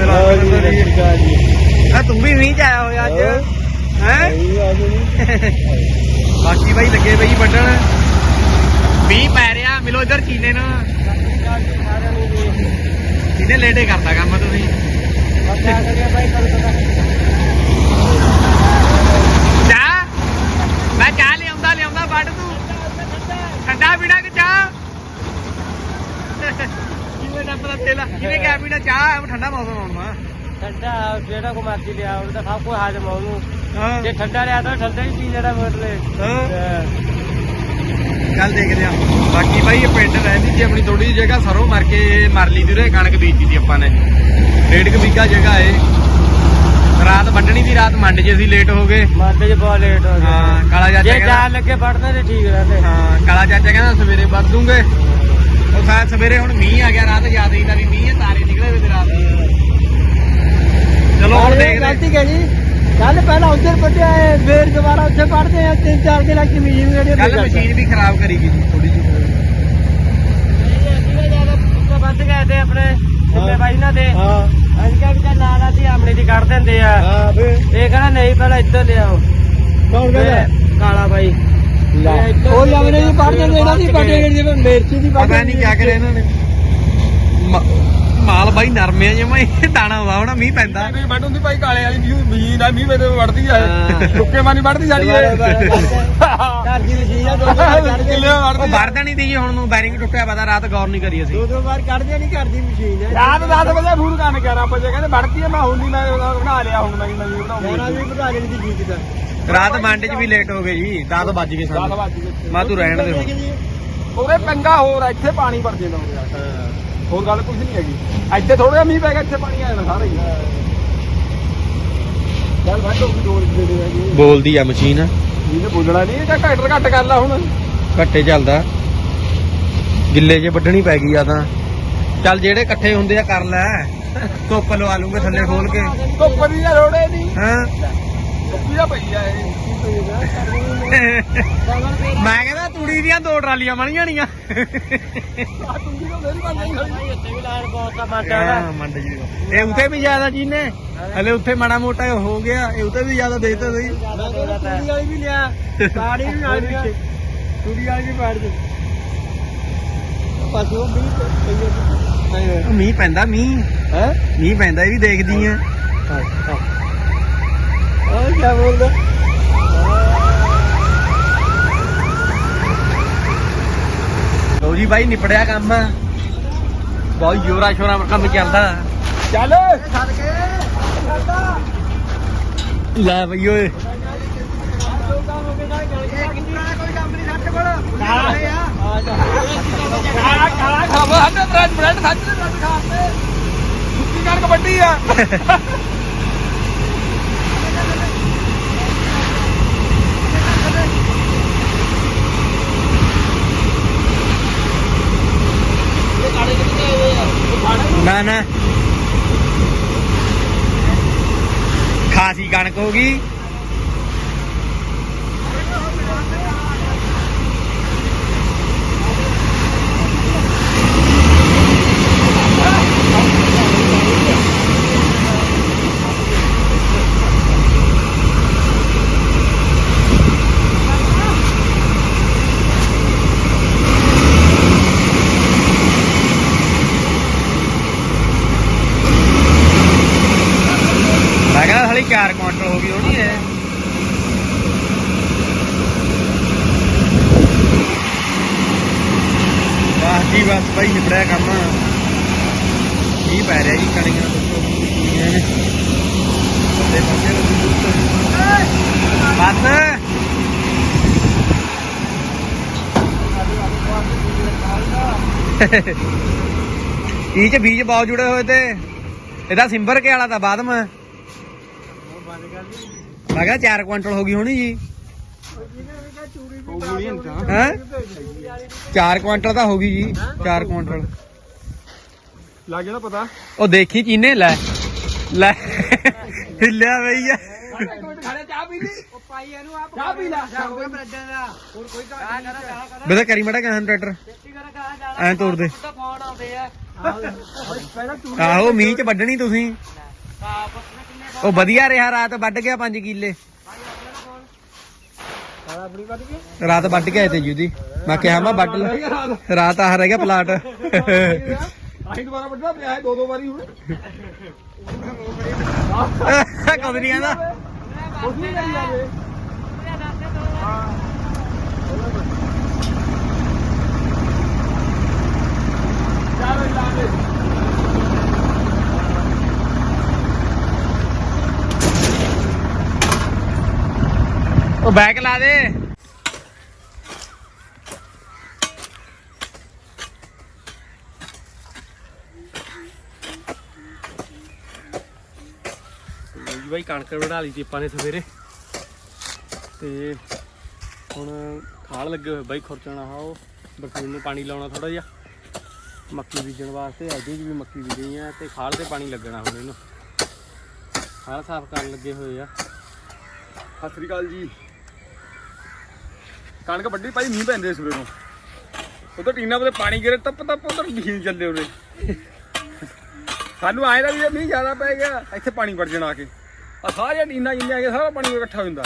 ਮੇਰਾ ਆ ਤੂੰ ਵੀ ਮੀਂਹ ਚ ਆਇਆ ਹੋਇਆ ਅੱਜ। ਹਾਂ। ਬਾਕੀ ਬਾਈ ਲੱਗੇ ਬਈ ਵੱਢਣ। ਮੀਂਹ ਪੈ ਰਿਹਾ ਮਿਲੋ ਇਧਰ ਚੀਨੇ ਨੂੰ ਸਾਰਿਆਂ ਨੂੰ ਜੀ ਚੀਨੇ ਲੇਟੇ ਕਰਦਾ ਕੰਮ ਤੁਸੀਂ। ਚਾਹ? ਮੈਂ ਚਾਹ ਲਿਆਉਂਦਾ ਲਿਆਉਂਦਾ ਵੱਢ ਤੂੰ। ਠੰਡਾ ਪੀਣਾ ਕਿ ਚਾਹ? ਕਿਵੇਂ ਨਾ ਪਤਾ ਤੇਲਾ ਕਿਵੇਂ ਕਿਆ ਪੀਣਾ ਚਾਹ ਠੰਡਾ ਮੌਸਮ ਆਉਣਾ ਠੰਡਾ ਜਿਹੜਾ ਕੋ ਮਰਜ਼ੀ ਲਿਆ ਉਹਦਾ ਸਭ ਕੁਝ ਹਾਜ਼ਮ ਆ ਉਹਨੂੰ। ਹਾਂ। ਜੇ ਠੰਡਾ ਲਿਆ ਤਾਂ ਠੰਡਾ ਹੀ ਪੀ ਜਿਹੜਾ ਮੋਟਲੇ ਹਾਂ। ਚੱਲ ਦੇਖਦੇ ਆ ਬਾਕੀ ਬਾਈ ਇਹ ਪਿੰਡ ਰਹਿੰਦੀ ਸੀ ਆਪਣੀ ਥੋੜੀ ਜਿਹੀ ਜਗ੍ਹਾ ਸਰੋਂ ਮਰ ਕੇ ਮਰ ਲਈ ਦੀ ਉਰੇ ਕਣਕ ਬੀਜੀ ਸੀ ਆਪਾਂ ਨੇ। ਡੇਢ ਕੁ ਵੀਘਾ ਜਗ੍ਹਾ ਏ। ਰਾਤ ਵੱਢਣੀ ਦੀ ਰਾਤ ਮੰਡ 'ਚ ਅਸੀਂ ਲੇਟ ਹੋ ਗਏ। ਮਾਤੇ ਚ ਬਹੁਤ ਲੇਟ ਹੋ ਗਿਆ ਹਾਂ ਕਾਲਾ ਚਾਚਾ ਜੇ ਚਾਰ ਲੱਗੇ ਪੜਦੇ ਤੇ ਠੀਕ ਰਹਿੰਦੇ। ਹਾਂ ਕਾਲਾ ਚਾਚਾ ਕਹਿੰਦਾ ਸਵੇਰੇ ਵੱਢ ਦੂੰਗੇ। ਉਹ ਸਾਇਦ ਸਵੇਰੇ ਹੁਣ ਮੀਂਹ ਆ ਗਿਆ ਰਾਤ ਯਾਦ ਹੀ ਤਾਂ ਵੀ ਮੀਂਹ ਹੈ ਤਾਰੇ ਨਿਕਲੇ ਵੇ ਤੇ ਰਾਤ ਚਲੋ ਹੁਣ ਦੇਖਦੇ ਹੈ। ਜੀ ਕੱਲ ਪਹਿਲਾਂ ਉੱਧਰ ਪੱਟਿਆ ਹੈ ਫੇਰ ਦੁਬਾਰਾ ਉੱਥੇ ਪੜਦੇ ਆ ਤਿੰਨ ਚਾਰ ਦਿਨ ਲੱਗ ਮਸ਼ੀਨ ਜਿਹੜੀ ਕੱਲ ਮਸ਼ੀਨ ਵੀ ਖਰਾਬ ਕਰੀ ਗਈ ਸੀ ਥੋੜੀ ਜਿਹੀ। ਵੱਧ ਗਏ ਤੇ ਆਪਣੇ ਜਿੰਮੇ ਬਾਈ ਨਾਲ ਦੇ ਹਾਂ ਅੱਜ ਕਿਹਾ ਵੀ। ਚੱਲ ਨਾਲ ਆਮਣੇ ਦੀ ਕੱਢ ਦਿੰਦੇ ਆ ਹਾਂ ਫੇ ਇਹ ਕਹਿੰਦਾ ਨਹੀਂ ਪਹਿਲਾਂ ਇੱਧਰ ਲਿਆਓ। ਕੌਣ ਫਿਰ ਕਾਲਾ ਬਾਈ। ਉਹ ਯਾਮਨੇ ਦੀ ਪੜ ਦਿੰਦੇ ਇਹਨਾਂ ਦੀ ਪੱਟੇ ਜਿਵੇਂ ਮਿਰਚੀ ਦੀ ਪਤਾ ਨਹੀਂ ਕਿਆ ਕਰਿਆ ਇਹਨਾਂ ਨੇ। ਬਾਈ ਨਰਮੇ ਆ ਜਿਵੇਂ ਇਹ ਦਾਣਾ ਮੀਂਹ ਪੈਂਦਾ। ਨਹੀਂ ਵੱਢ ਹੁੰਦੀ ਭਾਈ ਕਾਲੇ ਵਾਲੀ ਮੀਂਹ ਮੀਂਹ ਨਾਲ ਮੀਂਹ ਮੇਰੇ ਵੱਢਦੀ ਆ। ਹਾਂ। ਸੁੱਕੇ ਮਾਨੀ ਵੱਢਦੀ ਸਾਡੀ ਇਹ। ਘਰ ਦੀ ਮਸ਼ੀਨ ਆ ਦੋ ਦੋ ਵਾਰ ਕੱਢ ਕਿੱਲੇ ਦੇ ਉਹ ਵੱਢਦੀ ਆ। ਵਰਦਾ ਨਹੀਂ ਦੀ ਹੁਣ ਨੂੰ ਬੈਰਿੰਗ ਟੁੱਟਿਆ ਪਤਾ ਰਾਤ ਗੌਰ ਨਹੀਂ ਕਰੀ ਅਸੀਂ। ਦੋ ਦੋ ਵਾਰ ਕੱਢਦੇ ਨਹੀਂ ਘਰ ਦੀ ਮਸ਼ੀਨ ਹੈ ਰਾਤ 10 ਵਜੇ ਫੋਨ ਕਰਨ 11 ਵਜੇ ਕਹਿੰਦੇ ਵੱਢਦੀ ਆ ਮੈਂ ਹੁਣ ਨਹੀਂ ਮੈਂ ਬਣਾ ਲਿਆ ਹੁਣ ਮੈਂ ਨਵੀਂ ਜਾਣਾ ਬਣਾਉਂਗੀ ਵੀ ਵਧਾ ਕੇ ਦੀ ਜੀਤ ਦਾ ਰਾਤ ਮੰਡ 'ਚ ਵੀ ਲੇਟ ਹੋ ਗਏ ਜੀ 10 ਵੱਜ ਗਏ 10 ਸਾਨੂੰ ਵਜੇ ਗਏ। ਮੈਂ ਤੂੰ ਰਹਿਣ ਦੇ ਹੁਣ। ਉਹਦੇ ਪੰਗਾ ਹੋਰ ਆ, ਇੱਥੇ ਪਾਣੀ ਭਰ ਜਾਂਦਾ ਉਹਦੇ ਹੋਰ ਗੱਲ ਕੁਝ ਨਹੀਂ ਹੈਗੀ। ਇੱਥੇ ਥੋੜਾ ਜਿਹਾ ਮੀਂਹ ਪੈ ਗਿਆ ਇੱਥੇ ਪਾਣੀ ਆ ਜਾਣਾ ਸਾਰਾ ਹੀ। ਚੱਲ ਵੱਢੋ ਵੀ ਦੋ ਦੇ ਦੇ ਹੈਗੇ। ਬੋਲਦੀ ਆ ਮਸ਼ੀਨ। ਇਹਨੇ ਬੋਲਣਾ ਨਹੀਂ ਤਾਂ ਘੱਟ ਘੱਟ ਕਰ ਲਾ ਹੁਣ। ਘੱਟੇ ਚੱਲਦਾ। ਗਿੱਲੇ 'ਚ ਵੱਢਣੀ ਪੈ ਗਈ ਆ ਤਾਂ। ਚੱਲ ਜਿਹੜੇ ਇਕੱਠੇ ਹੁੰਦੇ ਆ ਕਰ ਲੈ। ਧੁੱਪ ਲਵਾ ਲੂੰਗੇ ਥੱਲੇ ਖੋਲ ਕੇ। ਧੁੱਪ ਜਾਂ ਰੋੜੇ ਨਹੀਂ। ਹਾਂ। ਧੁੱਪੀ ਦਾ ਪਈ ਆ ਇਹ। ਮੈਂ ਕਹਿੰਦਾ ਤੂੜੀ ਦੀਆਂ ਦੋ ਟਰਾਲੀਆਂ ਬਣ ਜਾਣੀਆਂ। ਆ ਤੁੰਗੀ ਤਾਂ ਮੇਰੀ ਬਣ ਨਹੀਂ ਖੜੀ ਉੱਤੇ ਵੀ ਲਾਣ ਬਹੁਤ ਆ ਹਾਂ, ਮੰਡ ਜੀ ਇਹ ਉਤੇ ਵੀ ਜ਼ਿਆਦਾ ਜੀ ਨੇ। ਹਲੇ ਉੱਥੇ ਮਾੜਾ ਮੋਟਾ ਹੋ ਗਿਆ। ਇਹ ਉਤੇ ਵੀ ਜ਼ਿਆਦਾ ਦੇਤਾ ਸਹੀ। ਤੂੜੀ ਵਾਲੀ ਵੀ ਲਿਆ। ਸਾੜੀ ਵੀ ਨਾਲ ਪਿੱਛੇ ਤੂੜੀ ਵਾਲੀ ਵੀ ਪਾੜ ਦੇ। ਪਾਸੋਂ ਵੀ ਪਈ ਮੀਂਹ ਪੈਂਦਾ ਮੀਂਹ। ਹੈ? ਮੀਂਹ ਪੈਂਦਾ ਇਹ ਵੀ ਦੇਖਦੀ ਆ। ਉਹ ਕੀ ਬੋਲਦਾ ਲੋ ਜੀ ਬਾਈ ਨਿਪੜਿਆ ਕੰਮ ਬਹੁਤ ਜੋਰਾ ਸ਼ੋਰਾ ਕੰਮ ਚੱਲਦਾ ਚੱਲ ਲੈ ਬਈ ਓਏ ਕਾਲਾ ਕਾਲਾ ਖਾਵਾ ਹੱਟ ਬ੍ਰੈਡ ਬ੍ਰੈਡ ਸੱਚ ਬ੍ਰੈਡ ਖਾਤੇ ਸੁੱਕੀ ਕਣਕ ਵੱਡੀ ਆ ਨਾ ਨਾ ਖਾਸੀ ਕਣਕ ਹੋ ਗਈ ਮੈਂ ਕਹਿੰਦਾ ਹਲੇ 4 ਕੁਆਂਟਲ ਹੋ ਗਈ ਹੋਣੀ ਹੈ ਵਾਹ ਜੀ ਬਸ ਬਾਈ ਨਿਬੜਿਆ ਕੰਮ ਕੀ ਪੈ ਰਿਹਾ ਜੀ ਕਣੀਆਂ ਬੱਲੇ ਪਹੁੰਚੇ ਬਸ ਇਹ ਚ ਬੀਜ ਬਹੁਤ ਜੁੜੇ ਹੋਏ ਤੇ? ਇਹਦਾ ਸਿੰਬਰ ਕੇ ਵਾਲਾ ਤਾਂ ਬਾਅਦ ਮੈਂ ਮੈਂ ਕਿਹਾ 4 ਕੁਇੰਟਲ ਹੋ ਗਈ ਹੋਣੀ ਜੀ। ਹੈ? 4 ਕੁਇੰਟਲ ਤਾਂ ਹੋ ਗਈ ਜੀ 4 ਕੁਇੰਟਲ ਲੱਗ ਗਿਆ ਨਾ ਪਤਾ? ਉਹ ਦੇਖੀ ਚੀਨੇ ਲੈ। ਲੈ। ਹਿੱਲਿਆ ਬਈ। ਆ ਚਾਹ ਪੀ ਲਈ ਪਾਈ ਇਹਨੂੰ ਆ ਚਾਹ ਪੀ ਲੈ, ਚਾਹ ਕੋਈ ਬਰੱਡਾਂ ਦਾ ਹੋਰ ਕੋਈ ਕਹਾ ਕਰਾ ਕਹਾ ਕਰਾ। ਬੇਟਾ ਕਰੀ ਮੜਾ ਕਹਾਂ ਟਰੈਕਟਰ ਕਰਾ ਐਂ ਤੋੜ ਦੇ। ਤਾਂ ਫੋਨ ਆਉਂਦੇ ਆ। ਪਹਿਲਾਂ ਤੂੰ ਆਹੋ ਮੀਂਹ ਚ ਵੱਢਣੀ ਤੁਸੀਂ। ਉਹ ਵਧੀਆ ਰਿਹਾ ਰਾਤ ਵੱਢ ਗਿਆ 5 ਕਿੱਲੇ। ਰਾਤ ਵੱਢ ਕੇ ਆਏ ਤੇ ਜੀ ਉਹਦੀ। ਮੈਂ ਕਿਹਾ ਮੈਂ ਵੱਢ ਲੈ। ਰਾਤ ਆਹ ਰਹਿ ਗਿਆ ਪਲਾਟ। ਆਹੀ ਦੁਬਾਰਾ ਵੱਢਣਾ ਪਿਆ ਦੋ ਦੋ ਵਾਰੀ ਹੁਣ। ਕੁਝ ਨਹੀਂ ਆਂਦਾ ਕੁਝ ਨਹੀਂ ਕਰੀ ਜਾਵੇ। ਉਹ ਬੈਕ ਲਾ ਦੇ ਜੀ ਬਾਈ ਕਣਕ ਵਢਾ ਲਈ ਸੀ ਆਪਾਂ ਨੇ ਸਵੇਰੇ। ਤੇ ਹੁਣ ਖਾਲ ਲੱਗੇ ਹੋਏ ਬਾਈ ਖੁਰਚਣਾ ਆ ਉਹ। ਬਰਸੀਨ ਨੂੰ ਪਾਣੀ ਲਾਉਣਾ ਥੋੜਾ ਜਿਹਾ। ਮੱਕੀ ਬੀਜਣ ਵਾਸਤੇ ਅਜੇ 'ਚ ਵੀ ਮੱਕੀ ਬੀਜਣੀ ਆ ਤੇ ਖਾਲ ਤੇ ਪਾਣੀ ਲੱਗਣਾ ਹੁਣ ਇਹਨੂੰ। ਖਾਲ ਸਾਫ਼ ਕਰਨ ਲੱਗੇ ਹੋਏ ਆ। ਸਤਿ ਸ੍ਰੀ ਅਕਾਲ ਜੀ। ਕਣਕ ਵੱਡੀ ਭਾਈ ਮੀਂਹ ਪੈਂਦੇ ਸਵੇਰ। ਨੂੰ ਉਧਰ ਟੀਨਾ ਤੇ ਪਾਣੀ ਗਿਰੇ, ਤੱਪ ਤੱਪ ਉਧਰ ਮਸ਼ੀਨ ਚੱਲੇ ਉਰੇ। ਸਾਨੂੰ ਆਏ ਦਾ ਵੀ ਇਹ ਮੀਂਹ ਜ਼ਿਆਦਾ ਪੈ ਗਿਆ, ਇੱਥੇ ਪਾਣੀ ਵੜ ਜਾਣਾ ਆ ਕੇ। ਆ ਸਾਰੀਆਂ ਟੀਨਾ ਜਿੰਨੀਆਂ ਆ ਸਾਰਾ ਪਾਣੀ ਇਕੱਠਾ ਹੋ ਜਾਂਦਾ।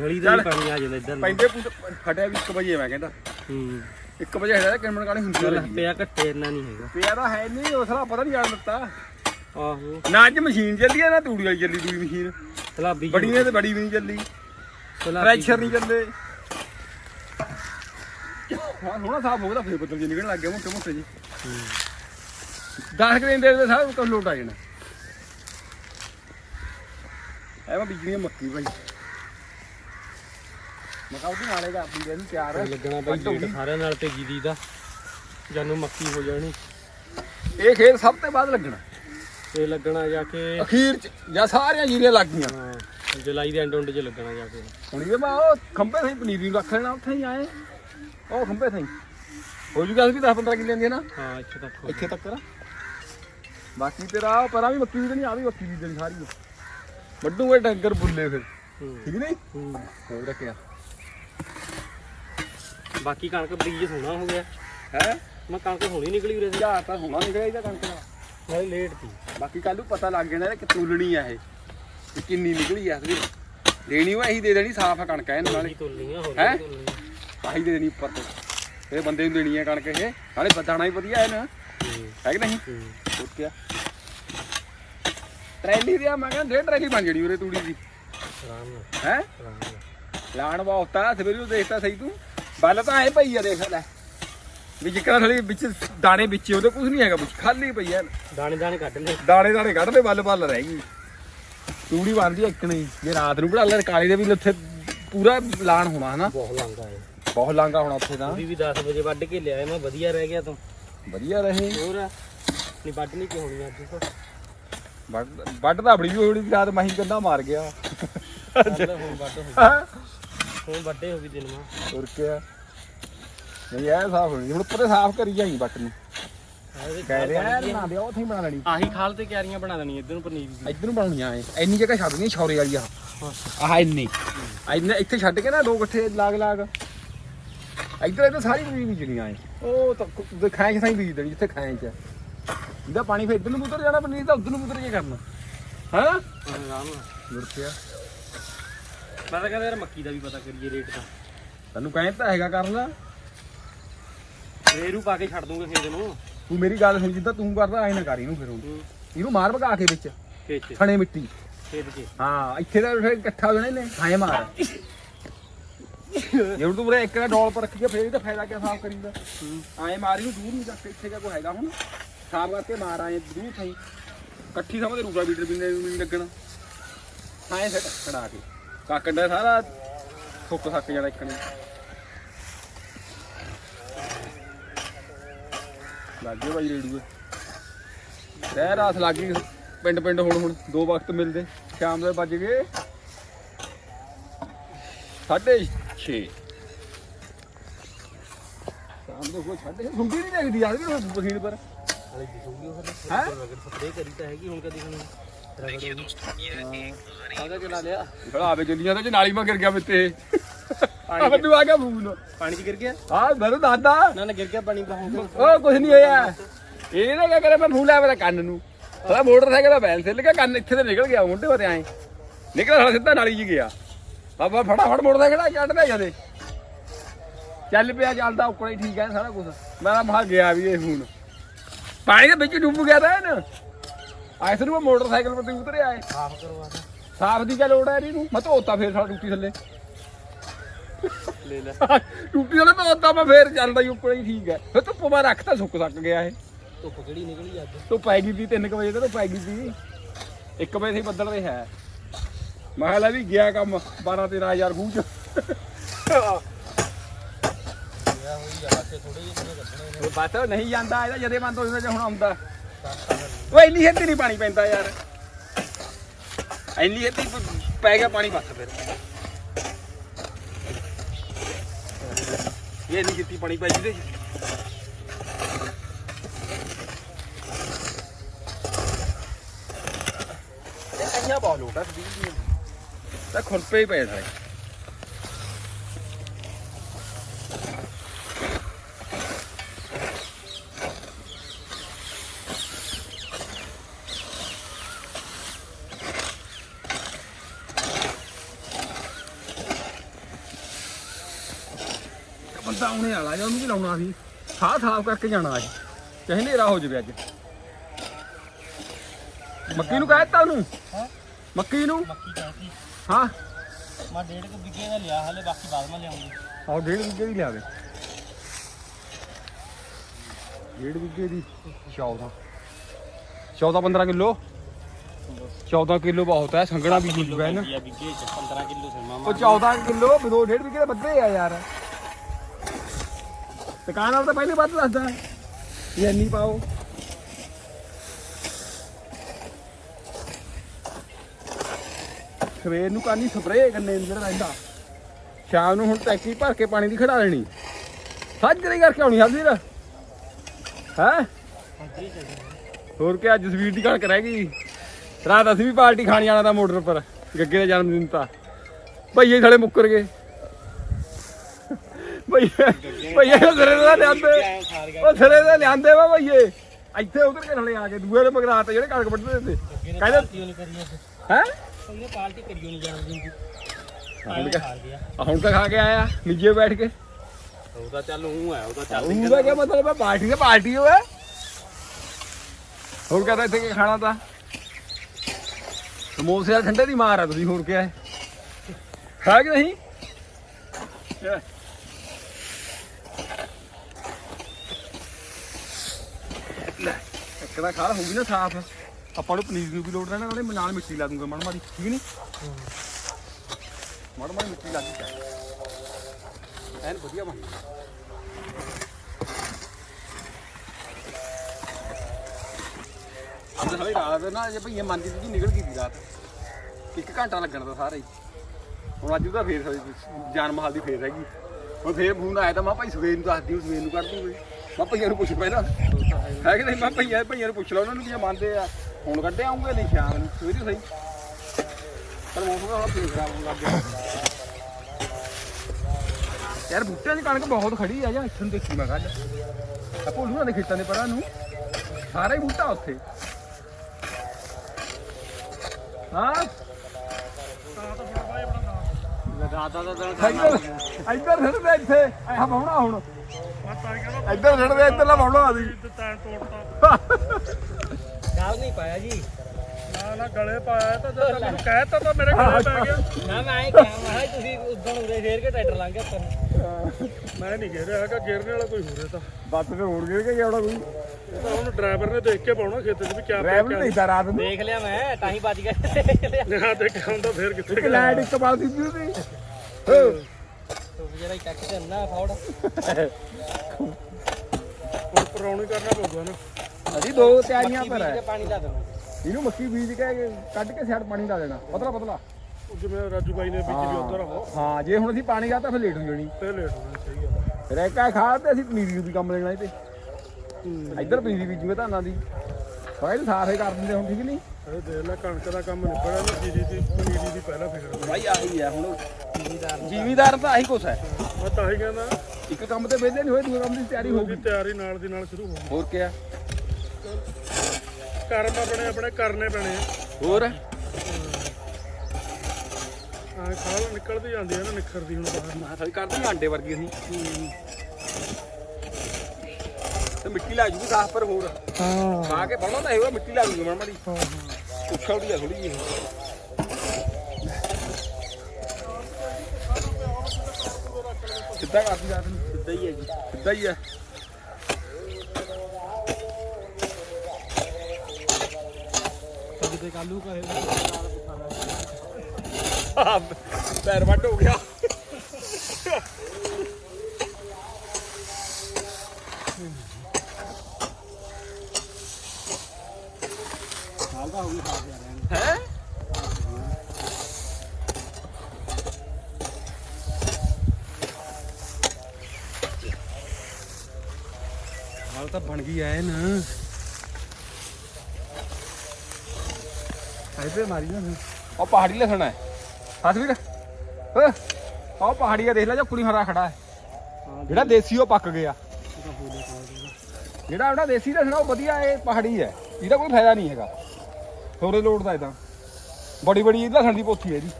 ਗਲੀ ਦਾ ਵੀ ਚੱਲ। ਪਾਣੀ ਆ ਜਾਂਦਾ ਇੱਧਰ ਨੂੰ। ਪੈਂਦੇ ਫਟਿਆ ਵੀ 1 ਵਜੇ ਮੈਂ ਕਹਿੰਦਾ। ਹੂੰ। 1 ਵਜੇ ਹਟਿਆ ਕਿੰਮਣ ਕਾਣੀ ਹੁੰਦੀ ਚੱਲ ਰਹੀ ਪਿਆ ਘੱਟੇ ਇੰਨਾ ਨਹੀਂ ਹੈਗਾ। ਪਿਆ ਤਾਂ ਹੈ ਨਹੀਂ ਉਸਲਾ ਪਤਾ ਨਹੀਂ ਜਾਣ ਦਿੱਤਾ। ਆਹੋ। ਨਾ ਅੱਜ ਮਸ਼ੀਨ ਚੱਲੀ ਆ ਨਾ ਤੂੜੀ ਵਾਲੀ ਚੱਲੀ ਦੂਈ ਮਸ਼ੀਨ। ਸਲਾਬੀ ਬੜੀ ਨੇ ਤੇ ਬੜੀ ਵੀ ਨਹੀਂ ਚੱਲੀ। ਪ੍ਰੈਸ਼ਰ ਨਹੀਂ ਚੱਲੇ। ਹਾਂ ਸਾਫ਼ ਹੋ ਗਿਆ ਫੇਰ ਬੱਦਲ ਜੀ ਨਿਕਲਣ ਲੱਗ ਗਏ ਮੋਟੇ ਮੋਟੇ ਜੀ 10 ਦਿਨ ਦੇ ਦੇ ਸਾਰਾ ਕੁਝ ਲੋਟ ਆ ਜਾਣਾ। ਐਵੇਂ ਬੀਜਣੀ ਆ ਮੱਕੀ ਭਾਈ। ਮਕਾ ਉਹਦੇ ਨਾਲੇ ਦਾ ਆਪਣੀ ਇਹਨੂੰ ਤਿਆਰ। ਹੈ ਲੱਗਣਾ ਬਾਈ ਵੱਢ ਹੋ। ਸਾਰਿਆਂ ਨਾਲ ਤੇ ਜੀਦੀ ਦਾ ਜਾਨੂੰ ਮੱਕੀ ਹੋ ਜਾਣੀ। ਇਹ ਖੇਤ ਸਭ ਤੋਂ ਬਾਅਦ ਲੱਗਣਾ। ਤੇ ਲੱਗਣਾ ਜਾ ਕੇ ਅਖੀਰ ਚ ਜਾਂ ਸਾਰੀਆਂ ਜੀਰੀਆਂ ਲੱਗ ਗਈਆਂ। ਹਾਂ ਜੁਲਾਈ ਦੇ ਐਂਡ 'ਚ ਲੱਗਣਾ ਜਾ ਕੇ। ਹੁਣ ਇਹ ਮੈਂ ਉਹ ਖੰਭੇ ਥਾਈ ਪਨੀਰੀ ਨੂੰ ਰੱਖ ਲੈਣਾ ਉੱਥੇ ਹੀ ਆਏ। ਉਹ ਖੰਭੇ ਥਾਈ। ਹੋ ਜੂਗਾ ਵੀ 10 15 ਕਿੱਲੇ ਦੀ ਨਾ? ਹਾਂ ਇੱਥੇ ਤੱਕ ਹੋ ਇੱਥੇ ਤੱਕ ਬਾਕੀ ਤੇਰਾ ਪਰਾਂ ਵੀ ਮੱਕੀ ਵੀ ਨਹੀਂ ਆ ਵੀ ਮੱਕੀ ਦੇਣੀ ਸਾਰੀ। ਵੱਡੂਗੇ ਡੰਗਰ ਬੁੱਲੇ ਫਿਰ। ਹੂੰ। ਠੀਕ ਨਹੀਂ? ਹੂੰ। ਹੋਰ ਰੱਖਿਆ। ਬਾਕੀ ਕਣਕ ਬੀਜ ਸੋਹਣਾ ਹੋ ਗਿਆ। ਹੈ? ਮੈਂ ਕਣਕ ਸੋਹਣੀ ਨਿਕਲੀ ਉਰੇ ਜਾ ਤਾਂ ਹੋਣਾ ਨਿਕਲਿਆ ਇਹਦਾ ਕਣਕ ਦਾ। ਨਾਲੇ ਲੇਟ ਸੀ। ਬਾਕੀ ਕੱਲ ਨੂੰ ਪਤਾ ਲੱਗ ਜਾਣਾ ਕਿ ਤੁਲਣੀ ਆ ਇਹ। ਕਿੰਨੀ ਨਿਕਲੀ ਆ। ਇਹਦੀ ਦੇਣੀ ਉਹ ਅਸੀਂ ਦੇ ਦੇਣੀ ਸਾਫ਼ ਕਣਕ ਇਹਨਾਂ ਨਾਲੇ। ਹੋਰ ਹੈਂ? ਆਹੀ ਦੇ ਦੇਣੀ ਉੱਪਰ ਤੋਂ। ਇਹ ਬੰਦੇ ਨੂੰ ਦੇਣੀ ਆ ਕਣਕ ਇਹ। ਨਾਲੇ ਬਦਾਣਾ ਹੀ ਵਧੀਆ ਹੈ ਨਾ ਹੂੰ। ਹੈ ਕਿ ਨਹੀਂ? ਹੂੰ। ਹੋਰ ਕੀ ਟਰੈਲੀ ਦੀ ਆ ਮੈਂ ਕਹਿੰਦਾ ਡੇਢ ਟਰੈਲੀ ਬਣ ਜਣੀ ਉਰੇ ਤੂੜੀ ਦੀ। ਆਰਾਮ ਨਾਲ ਹੈ? ਲਾਣ ਬਹੁਤਾ ਸਵੇਰੇ ਨੂੰ ਦੇਖਤਾ ਸਹੀ ਤੂੰ। ਬੱਲ ਤਾਂ ਐ ਪਈ ਆ ਦੇਖ ਲੈ। ਵੀ ਜਿੱਕਾ ਥਲੀ ਵਿੱਚ ਦਾਣੇ ਵਿੱਚ ਉਹਦੇ ਕੁਝ ਨਹੀਂ ਹੈਗਾ ਵਿੱਚ ਖਾਲੀ ਪਈ ਐ ਦਾਣੇ ਦਾਣੇ ਕੱਢ ਲੈ। ਦਾਣੇ ਦਾਣੇ ਕੱਢਦੇ ਬੱਲ ਬੱਲ ਰਹਿ ਗਈ। ਤੂੜੀ ਬਣਦੀ ਇੱਕ ਨਹੀਂ ਜੇ ਰਾਤ ਨੂੰ ਬੜਾ ਲੈ ਕਾਲੇ ਦੇ ਵੀ ਉੱਥੇ ਪੂਰਾ ਲਾਣ ਹੋਣਾ ਹਨਾ? ਬਹੁਤ ਲੰਗਾ ਹੈ। ਬਹੁਤ ਲਾਂਗਾ ਹੋਣਾ ਉੱਥੇ ਤਾਂ। ਵੀ 10 ਵਜੇ ਵੱਢ ਕੇ ਲਿਆਇਆ ਮੈਂ ਵਧੀਆ ਰਹਿ ਗਿਆ ਤੂੰ। ਵਧੀਆ ਰਹੇ। ਹੋਰ? ਨਹੀਂ ਵੱਢ ਨਹੀਂ ਕਿ ਹੋਣੀ ਅੱਜ? ਤੋਂ ਵੱਡ ਤਾਂ ਬੜੀ ਹੋਣੀ ਵੀ ਰਾਤ ਮਹੀਂ ਕੰਦਾ ਮਾਰ ਗਿਆ। ਚੱਲ ਹੁਣ ਹੋ ਹੈਂ? ਹੁਣ ਵੱਡੇ ਹੋ ਗਈ ਦਿਨ ਮਾ ਹੋਰ ਕੀ ਨਹੀਂ ਇਹ ਸਾਫ਼ ਹੋਣੀ ਹੁਣ ਉੱਪਰ ਸਾਫ਼ ਕਰੀ ਜਾਈ ਬੱਟ ਨੂੰ। ਕਹਿ ਰਿਹਾ ਬਣਾ ਦਿਆ ਉੱਥੇ ਹੀ ਬਣਾ ਲੈਣੀ। ਆਹੀ ਖਾਲ ਤੇ ਕਿਆਰੀਆਂ ਬਣਾ ਦੇਣੀ ਇੱਧਰ ਨੂੰ ਪਨੀਰੀ ਦੀ। ਇੱਧਰ ਨੂੰ ਬਣਾਉਣੀਆਂ ਐ ਇੰਨੀ ਜਗ੍ਹਾ ਛੱਡ ਦੇਣੀ ਛੌਰੇ ਵਾਲੀ ਆ ਆਹ ਇੰਨੀ। ਇੰਨੇ ਇੱਥੇ ਛੱਡ ਕੇ ਨਾ ਦੋ ਇਕੱਠੇ ਲਾਗ ਲਾਗ। ਇੱਧਰ ਇੱਧਰ ਸਾਰੀ ਪਨੀਰੀ ਬੀਜਣੀਆਂ ਐ ਉਹ ਤਾਂ ਖਾਂ ਚ ਸਾਈ ਬੀਜ ਦੇਣੀ ਜਿੱਥੇ ਖਾਂ ਚ ਇਹਦਾ ਪਾਣੀ ਫਿਰ ਇੱਧਰ ਨੂੰ ਉਤਰ ਜਾਣਾ ਪਨੀਰੀ ਤਾਂ ਉੱਧਰ ਨੂੰ ਉਤਰ ਕੇ ਕਰਨਾ। ਹਾਂ? ਆਰਾਮ ਮੁਰਤਿਆ ਮੈਂ ਤਾਂ ਕਹਿੰਦਾ ਯਾਰ ਮੱਕੀ ਦਾ ਵੀ ਪਤਾ ਕਰੀਏ ਰੇਟ ਦਾ ਤੈਨੂੰ ਕਹਿੰਦਾ ਹੈਗਾ ਕਰ ਲੈ ਰੇਰੂ ਪਾ ਕੇ ਛੱਡ ਦੂੰਗੇ ਖੇਤ ਨੂੰ। ਤੂੰ ਮੇਰੀ ਗੱਲ ਸੁਣ ਜਿੱਦਾਂ ਤੂੰ ਕਰਦਾ ਐ ਨਾ ਕਰ ਇਹਨੂੰ ਫਿਰ ਹੁਣ। ਇਹਨੂੰ ਮਾਰ ਭਗਾ ਕੇ ਵਿੱਚ। ਖੇਤ 'ਚ। ਥਣੇ ਮਿੱਟੀ। ਖੇਤ 'ਚ। ਹਾਂ ਇੱਥੇ ਤਾਂ ਫਿਰ ਇਕੱਠਾ ਹੋ ਜਾਣਾ ਇਹਨੇ ਖਾਏ ਮਾਰ। ਜੇ ਹੁਣ ਤੂੰ ਮੇਰੇ ਇੱਕ ਦਾ ਡੋਲ ਪਰ ਰੱਖੀ ਫੇਰ ਇਹਦਾ ਫਾਇਦਾ ਕਿਆ ਸਾਫ਼ ਕਰੀਂਦਾ। ਆਏ ਮਾਰੀ ਨੂੰ ਦੂਰ ਨਹੀਂ ਰੱਖ ਇੱਥੇ ਕਿਆ ਕੋਈ ਹੈਗਾ ਹੁਣ? ਸਾਫ਼ ਕਰਕੇ ਮਾਰ ਆਏ ਦੂਰ ਥਾਈ ਇਕੱਠੀ ਸਮਝ ਰੂਗਾ ਬੀਟਰ ਵੀ ਨਹੀਂ ਲੱਗਣਾ। ਆਏ ਸੈਟ ਖੜਾ ਕੇ। ਕਾਕੜ ਦਾ ਸਾਰਾ ਸੁੱਕ ਸੱਕ ਜਾਣਾ ਇੱਕ ਨੇ। ਲੱਗੇ ਬਾਈ ਰੇੜੂਏ। ਰਹਿ ਰਾਤ ਲੱਗ ਗਈ ਪਿੰਡ ਪਿੰਡ ਹੁਣ ਹੁਣ ਦੋ ਵਕਤ ਮਿਲਦੇ ਸ਼ਾਮ ਦੇ ਵੱਜ ਗਏ। ਸਾਢੇ 6 ਸ਼ਾਮ ਦੇ ਕੋਈ ਸਾਢੇ ਛੇ, ਸੁੰਡੀ ਨਹੀਂ ਦੇਖਦੀ ਯਾਰ ਵੀ ਮਸ਼ੀਨ ਪਰ। ਹਲੇ ਦਿਸੂਗੀ ਉਹ ਹੈਂ? ਅਗਰ ਸਪਰੇ ਕਰੀ ਤਾਂ ਹੈਗੀ ਹੁਣ ਕਦੀ ਹੁਣ ਆਉਂਦਾ ਚਲਾ ਲਿਆ। ਖੜਾਵੇ ਚੱਲੀਆਂ ਤਾਂ ਨਾਲੀ ਮਾ ਗਿਰ ਗਿਆ ਮਿੱਤੇ ਆ ਮੈਨੂੰ ਆ ਗਿਆ ਫੋਨ। ਪਾਣੀ 'ਚ ਗਿਰ ਗਿਆ? ਹਾਂ ਮੈਨੂੰ ਦਾਦਾ ਨਾ ਨਾ ਗਿਰ ਗਿਆ ਪਾਣੀ ਬਾਹੋਂ ਉਹ ਕੁਝ ਨਹੀਂ ਹੋਇਆ। ਇਹ ਨਾ ਕਿਆ ਕਰੇ ਮੈਂ ਫੂਲ ਆਇਆ ਮੇਰਾ ਕੰਨ ਨੂੰ। ਸਾਲਾ ਮੋਟਰਸਾਈਕਲ ਦਾ ਬੈਲ ਸੇ ਲਗਾ ਕੰਨ ਇੱਥੇ ਤੇ ਨਿਕਲ ਗਿਆ ਮੁੰਡੇ ਹੋਰੇ ਆਏ। ਨਿਕਲ ਸਾਲਾ ਸਿੱਧਾ ਨਾਲੀ 'ਚ ਗਿਆ। ਬਾਬਾ ਫਟਾਫਟ ਮੋਟਰਸਾਈਕਲ ਕੱਢ ਲਿਆ ਜਾਂਦੇ ਚੱਲ ਪਿਆ ਚੱਲਦਾ ਉੱਕੜਾ ਹੀ ਠੀਕ ਹੈ ਸਾਰਾ ਕੁਝ ਮੈਂ ਤਾਂ ਮਹਾ ਗਿਆ ਵੀ ਇਹ ਫੋਨ। ਪਾਣੀ ਦੇ ਵਿੱਚ ਡੁੱਬ ਗਿਆ ਤਾਂ ਇਹਨ। ਆਏ ਨੂੰ ਮੋਟਰਸਾਈਕਲ ਪਰ ਤੇ ਉਤਰਿਆ ਏ ਸਾਫ਼ ਕਰਵਾ ਸਾਫ਼ ਦੀ ਕਿਆ ਲੋੜ ਹੈ ਇਹਨੂੰ। ਮੈਂ ਧੋਤਾ ਫੇਰ ਸਾਲਾ ਟੂਟੀ ਥੱਲੇ। ਲੈ ਲੈ। ਟੂਟੀ ਥੱਲੇ ਧੋਤਾ ਮੈਂ ਫੇਰ ਚੱਲਦਾ ਹੀ ਉੱਪਰ ਹੀ ਠੀਕ ਹੈ। ਫਿਰ ਧੁੱਪ ਮੈਂ ਰੱਖਤਾ ਸੁੱਕ ਸੱਕ ਗਿਆ ਇਹ। ਧੁੱਪ ਕਿਹੜੀ ਨਿਕਲੀ ਅੱਜ? ਤੂੰ ਪੈ ਗਈ ਸੀ 3 ਵਜੇ ਤੇ ਤੂੰ ਪੈ ਗਈ ਸੀ। 1 ਵਜੇ ਸੀ ਬੱਦਲ ਰਿਹਾ ਹੈ। ਮੈਂ ਕਿਹਾ ਲੈ ਵੀ ਗਿਆ ਕੰਮ 12 13000 ਖੂਹ ਚ। ਬਸ ਨਹੀਂ ਜਾਂਦਾ, ਇਹਦਾ ਜਦੇ ਬੰਦ ਹੋ ਜਾਂਦਾ ਹੁਣ ਆਉਂਦਾ। ਉਹ ਇੰਨੀ ਛੇਤੀ ਨਹੀਂ ਪਾਣੀ ਪੈਂਦਾ ਯਾਰ। ਇੰਨੀ ਛੇਤੀ ਪੈ ਗਿਆ ਪਾਣੀ ਬਸ ਫਿਰ। ਇਹ ਇੰਨੀ ਛੇਤੀ ਪਾਣੀ ਪੈ ਜਿਹਦੇ ਇਹ ਕੰਨਿਆ ਬਹੁਤ ਲੋਟਾ ਦੀ ਤਾਂ ਖੁਰਪੇ ਹੀ ਪਏ ਸਾਰੇ। ਬੰਦਾ ਆਉਣੇ ਵਾਲਾ ਜਾਂ ਉਹਨੂੰ ਵੀ ਲਾਉਣਾ ਸੀ। ਸਾਹ ਸਾਫ਼ ਕਰਕੇ ਜਾਣਾ ਅੱਜ ਚਾਹੇ ਹਨੇਰਾ ਹੋ ਜਾਵੇ ਅੱਜ। ਮੱਕੀ ਨੂੰ ਕਹਿ ਦਿੱਤਾ ਉਹਨੂੰ? ਮੱਕੀ ਨੂੰ? ਮੱਕੀ ਚਾਹੀਦੀ ਹਾਂ। ਮੈਂ ਡੇਢ ਕੁ ਬਿੱਗੇ ਦਾ ਲਿਆ ਹਲੇ ਬਾਕੀ ਬਾਅਦ ਮੈਂ ਲਿਆਉਂਗੀ। ਆਹ ਡੇਢ ਵਿਗੇ ਦੀ ਲਿਆਵੇ ਡੇਢ ਵਿਗੇ ਦੀ 14 14 15 ਕਿਲੋ? 14 ਕਿਲੋ ਬਹੁਤ ਹੈ ਸੰਗਣਾ ਵੀ ਜੁੜ ਗਿਆ ਨਾ। ਬਿੱਗੇ ਚ 15 ਕਿਲੋ ਸੇ ਮਾਮਾ ਉਹ 14 ਕਿਲੋ ਦੋ ਡੇਢ ਵਿਗੇ ਦੇ ਬੱਦੇ ਆ ਯਾਰ। ਦੁਕਾਨ ਵਾਲਾ ਤਾਂ ਪਹਿਲੇ ਵੱਧ ਦੱਸਦਾ ਇਹ ਇੰਨੀ ਪਾਓ। ਸਵੇਰ ਨੂੰ ਕਰਨੀ ਸਪਰੇਅ ਕਰਨੇ ਨੂੰ ਰਹਿੰਦਾ। ਸ਼ਾਮ ਨੂੰ ਹੁਣ ਟੈਂਕੀ ਭਰ ਕੇ ਪਾਣੀ ਦੀ ਖੜਾ ਲੈਣੀ। ਸਾਜਰੇ ਕਰਕੇ ਆਉਣੀ ਹਰਦੀਰ ਹੈ? ਹੋਰ ਕੀ ਅੱਜ ਸਵੀਰ ਦੀ ਕਣਕ ਰਹਿ ਗਈ। ਰਾਤ ਅਸੀਂ ਵੀ ਪਾਰਟੀ ਖਾਣੀ ਜਾਣਾ ਤਾਂ ਮੋਟਰ ਪਰ ਗੱਗੇ ਦਾ ਜਨਮ ਦਿਨ ਤਾਂ। ਭਈਏ ਥਲੇ ਮੁੱਕਰ ਗਏ। ਭਈਏ ਭਈਏ ਸਿਰੇ ਦਾ ਲਿਆਂਦੇ। ਉਹ ਸਿਰੇ ਦਾ ਲਿਆਂਦੇ ਵਾ ਭਈਏ। ਇੱਥੇ ਉਧਰ ਕੇ ਥਲੇ ਆ ਕੇ ਦੂਏ ਦੇ ਮਗਰਾਤ ਜਿਹੜੇ ਕਣਕ ਵੱਢਦੇ ਤੇ ਕਹਿੰਦੇ ਹੈ? ਉਹਨੇ ਪਾਰਟੀ ਕਰੀਓ ਨਹੀਂ ਜਾਣ ਦਿੰਦੀ। ਹੁਣ ਹੁਣ ਤਾਂ ਖਾ ਕੇ ਆਇਆ? ਨੀਚੇ ਬੈਠ ਕੇ। ਉਹ ਤਾਂ ਚੱਲ ਹੂੰ ਹੈ ਉਹ ਤਾਂ ਚੱਲ ਉਹਦਾ ਕੀ ਮਤਲਬ ਹੈ? ਪਾਰਟੀ ਤੇ ਪਾਰਟੀ ਹੋਵੇ। ਹੋਰ ਕਹਦਾ ਇੱਥੇ ਕੀ ਖਾਣਾ ਤਾਂ? ਸਮੋਸੇ ਵਾਲੇ ਠੰਡੇ ਦੀ ਮਾਰ ਆ ਤੁਸੀਂ ਹੋਰ ਕੀ ਹੈ? ਹੈ ਕਿ ਨਹੀਂ ਲੈ। ਲੈ ਇੱਕ ਦਾ ਖਾਲ ਹੋਊਗੀ ਨਾ ਸਾਫ਼। ਆਪਾਂ ਨੂੰ ਪਨੀਰ ਨੂੰ ਵੀ ਲੋੜ ਰਹਿਣਾ, ਨਾਲੇ ਨਾਲ ਮਿੱਟੀ ਲਾ ਦੂੰਗਾ ਮਣ ਮਾਰੀ ਠੀਕ ਨਹੀਂ? ਮਣ ਮਾਰੀ ਮਿੱਟੀ ਲਾ ਦਿੱਤੀ ਐਨ ਵਧੀਆ ਬਣ ਅੱਜ ਸਾਰੀ ਰਾਤ ਨਾ, ਜੇ ਭਈਏ ਮੰਨ ਸੀ ਨਿਕਲ ਗਈ ਸੀ ਰਾਤ। ਇੱਕ ਘੰਟਾ ਲੱਗਣ ਦਾ ਸਾਰੇ ਹੁਣ ਅੱਜ ਉਹਦਾ ਫੇਰ ਜਾਨ ਮਹਾਲ ਦੀ ਫੇਰ ਰਹਿ ਗਈ। ਹੁਣ ਫੇਰ ਫੋਨ ਆਇਆ ਤਾਂ ਮੈਂ ਭਾਈ ਸਵੇਰ ਨੂੰ ਦੱਸਦੀ ਸਵੇਰ ਨੂੰ ਕੱਢ ਦੂੰਗੇ। ਮੈਂ ਭਈਆਂ ਨੂੰ ਪੁੱਛ ਪਹਿਲਾਂ। ਹੈ ਕਿ ਨਹੀਂ? ਮੈਂ ਭਈਆਂ ਭਈਆਂ ਨੂੰ ਪੁੱਛ ਲਾ ਉਹਨਾਂ ਨੂੰ ਵੀ ਜੇ ਮੰਨਦੇ ਆ ਹੁਣ ਕੱਢੇ ਆਉਂਗੇ ਨਹੀਂ ਸ਼ਾਮ ਨੂੰ। ਸਵੇਰੇ ਸਹੀ। ਪਰ ਮੌਸਮ ਦਾ ਫੇਰ ਖਰਾਬ ਹੋਣ ਲੱਗ ਗਿਆ ਯਾਰ ਬੂਟਿਆਂ ਦੀ ਕਣਕ ਬਹੁਤ ਖੜੀ ਆ ਜਾਂ ਇੱਥੋਂ ਦੇਖੀ ਮੈਂ ਕੱਲ ਆ ਭੋਲੂਆਂ ਦੇ ਖੇਤਾਂ ਦੇ ਪਰਾਂ ਨੂੰ। ਸਾਰਾ ਹੀ ਬੂਟਾ ਉੱਥੇ। ਹਾਂ? ਰਾਤ ਦਾ ਤਾਂ ਇੱਧਰ ਇੱਧਰ ਛੱਡਦੇ ਇੱਥੇ। ਆਹ ਬਾਉਣਾ ਹੁਣ। ਇੱਧਰ ਛੱਡਦੇ ਇੱਧਰ ਲਾ ਬਾਉਣਾ ਆਦੀ। ਗੱਲ ਨਹੀਂ ਪਾਇਆ ਜੀ। ਨਾ ਨਾ ਗਲੇ ਪਾਇਆ ਤਾਂ ਜਦ ਤੈਨੂੰ ਕਹਿਤਾ ਤਾਂ ਮੇਰੇ ਗਲੇ ਪੈ ਗਿਆ। ਨਾ ਮੈਂ ਐਂ ਕਿਹਾ ਮੈਂ ਤੁਸੀਂ ਉਦੋਂ ਉਰੇ ਫੇਰ ਕੇ ਟਰੈਕਟਰ ਲੰਘ ਗਿਆ ਤੈਨੂੰ ਮੈਂ ਨਹੀਂ ਘੇਰਿਆ ਹੈਗਾ ਗੇਰਨੇ ਵਾਲਾ ਕੋਈ ਹੋਰੇ ਤਾਂ। ਬੱਤ ਤੇ ਹੋਰ ਗਿਰ ਕੇ ਜਾਣਾ ਕੋਈ। ਤਾਂ ਹੁਣ ਡਰਾਈਵਰ ਨੇ ਦੇਖ ਕੇ ਪਾਉਣਾ ਖੇਤ 'ਚ ਵੀ ਕਿਆ ਪਿਆ ਡਰਾਈਵਰ ਨਹੀਂ ਦੇਖਦਾ ਰਾਤ ਨੂੰ। ਦੇਖ ਲਿਆ ਮੈਂ ਤਾਂ ਹੀ ਬਚ ਗਿਆ। ਦੇਖ ਲਿਆ ਨਿਹਾ ਦੇਖ ਕੇ ਹੁੰਦਾ ਫੇਰ ਕਿੱਥੇ ਲਾਈਟ ਇੱਕ ਬਾਲ ਦੀ ਸੀ ਤੂੰ ਜਿਹੜਾ ਚੱਕ ਕੇ ਨਾ ਫੌੜ। ਹੁਣ ਪਰੌਣੀ ਕਰਨਾ ਪਊਗਾ ਨਾ। ਅਸੀਂ ਦੋ ਤਿਆਰੀਆਂ ਮੱਕੀ ਪਰ ਬੀਜ ਹੈ ਕੇ ਪਾਣੀ ਲਾ ਦੇਣਾ। ਇਹਨੂੰ ਮੱਕੀ ਬੀਜ ਕੇ ਕੱਢ ਕੇ ਸਾਈਡ ਪਾਣੀ ਲਾ ਦੇਣਾ। ਪਤਲਾ ਪਤਲਾ। ਉਹ ਜਿਵੇਂ ਰਾਜੂ ਬਾਈ ਨੇ ਬੀਜੀ ਵੀ ਉਧਰ ਹੋ ਹਾਂ ਜੇ ਹੁਣ ਅਸੀਂ ਪਾਣੀ ਲਾਤਾ ਫਿਰ ਲੇਟ ਹੋ ਜਾਣੀ। ਲੇਟ ਸਹੀ ਗੱਲ। ਫਿਰ ਇੱਕ ਆ ਖਾਦ ਤੇ ਅਸੀਂ ਪਨੀਰੀ ਨੂੰ ਵੀ ਕੰਮ ਲੈਣਾ ਇਹ ਤੇ। ਇੱਧਰ ਪਨੀਰੀ ਬੀਜੂਗੇ ਧਾਨਾਂ ਦੀ। ਸਾਰਾ ਸਾਫ਼ ਹੀ ਕਰ ਦਿੰਦੇ ਹੁਣ ਠੀਕ ਨਹੀਂ? ਇਹ ਦੇਖ ਲੈ ਕਣਕ ਦਾ ਕੰਮ ਨਿਬੜਿਆ ਨਾ ਜੀਰੀ ਦੀ ਪਨੀਰੀ ਦੀ ਪਹਿਲਾਂ ਫਿਕਰ ਭਾਈ ਆਹੀ ਆ ਹੁਣ। ਜ਼ਿਮੀਦਾਰ ਤਾਂ ਆਹੀ ਕੁਛ ਹੈ। ਮੈਂ ਤਾਂ ਹੀ ਕਹਿੰਦਾ ਇੱਕ ਕੰਮ ਤੇ ਵਿਹਲੇ ਨਹੀਂ ਹੋਏ ਦੂਏ ਕੰਮ ਦੀ ਤਿਆਰੀ ਹੋ ਉਹਦੀ ਗਈ ਤਿਆਰੀ ਨਾਲ ਦੀ ਨਾਲ ਸ਼ੁਰੂ ਹੋ ਗਈ। ਹੋਰ ਕਿਆ? ਕਰਮ ਆਪਣੇ ਆਪਣੇ ਕਰਨੇ ਪੈਣੇ ਆ। ਹੋਰ? ਐਂ ਖਾਲ ਨਿਕਲਦੀ ਜਾਂਦੀ ਹੈ ਨਾ ਨਿਖਰਦੀ ਹੁਣ ਬਾਹਰ। ਮੈਂ ਸਾਡੀ ਕਰਦੇ ਆਂਡੇ ਵਰਗੀ ਅਸੀਂ। ਤੇ ਮਿੱਟੀ ਲੱਗ ਜੂਗੀ ਸਾਫ਼ ਪਰ ਹੋਰ। ਹਾਂ। ਖਾ ਕੇ ਬਣਾਉਂਦਾ ਹੋਇਆ ਮਿੱਟੀ ਲੱਗ ਜੂਗੀ ਮਾੜੀ ਉਛਲਦੀ ਆ ਥੋੜੀ ਜਿਹੀ ਕਿੱਦਾਂ ਕਰਦੀ ਰਾਤ ਨੂੰ ਸਿੱਧਾ ਹੀ ਹੈ ਜੀ। ਸਿੱਧਾ ਹੀ ਆ ਕਿਤੇ ਕੱਲੂ ਕਹੇ ਪੈਰ ਵੱਟ ਹੋ ਗਿਆ। ਹੋ? ਖਾ ਹੈ ਹਾਲ ਤਾਂ ਬਣ ਗਈ ਐ ਨਾ ਹਾਈਵੇ ਮਾਰੀ ਨਾ ਉਹ ਪਹਾੜੀ ਲਸਣ ਹੈ। ਹਸਵੀਰ ਓਏ ਉਹ ਪਹਾੜੀ ਆ ਦੇਖ ਲੈ ਜੋ ਕੁੜੀ ਹਰਾ ਖੜਾ ਹੈ। ਜਿਹੜਾ ਦੇਸੀ ਉਹ ਪੱਕ ਗਿਆ। ਜਿਹੜਾ ਉਹਦਾ ਦੇਸੀ ਲਸਣ ਆ, ਉਹ ਵਧੀਆ ਇਹ ਪਹਾੜੀ ਹੈ। ਇਹਦਾ ਕੋਈ ਫਾਇਦਾ ਨਹੀਂ ਹੈਗਾ। ਥੋੜੇ ਲੋੜ ਦਾ ਇਦਾਂ ਬੜੀ ਬੜੀ ਲਸਣ ਦੀ ਪੋਥੀ ਹੈ ਇਹਦੀ